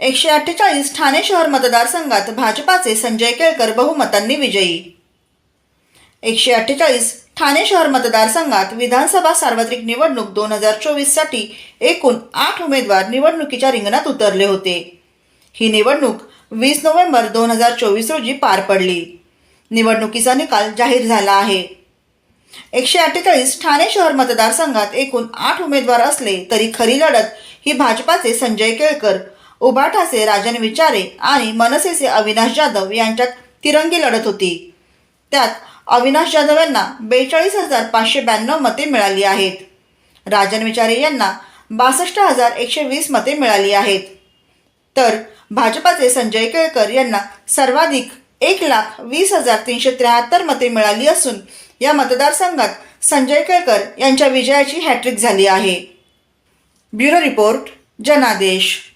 एकशे अठ्ठेचाळीस ठाणे शहर मतदारसंघात भाजपाचे संजय केळकर बहुमतांनी विजयी. एकशे अठ्ठेचाळीस ठाणे शहर मतदारसंघात विधानसभा सार्वत्रिक निवडणूक दोन हजार चोवीससाठी एकूण आठ उमेदवार निवडणुकीच्या रिंगणात उतरले होते. ही निवडणूक वीस नोव्हेंबर दोन हजार चोवीस रोजी पार पडली. निवडणुकीचा निकाल जाहीर झाला आहे. एकशे अठ्ठेचाळीस ठाणे शहर मतदारसंघात एकूण आठ उमेदवार असले तरी खरी लढत ही भाजपाचे संजय केळकर उभाठाचे राजन विचारे आणि मनसेचे अविनाश जाधव यांच्यात तिरंगी लढत होती. त्यात अविनाश जाधव यांना बेचाळीस हजार पाचशे ब्याण्णव मते मिळाली आहेत. राजन विचारे यांना बासष्ट हजार एकशे वीस मते मिळाली आहेत. तर भाजपाचे संजय केळकर यांना सर्वाधिक एक लाख वीस हजार तीनशे त्र्याहत्तर मते मिळाली असून या मतदारसंघात संजय केळकर यांच्या विजयाची हॅट्रिक झाली आहे. ब्युरो रिपोर्ट जनादेश.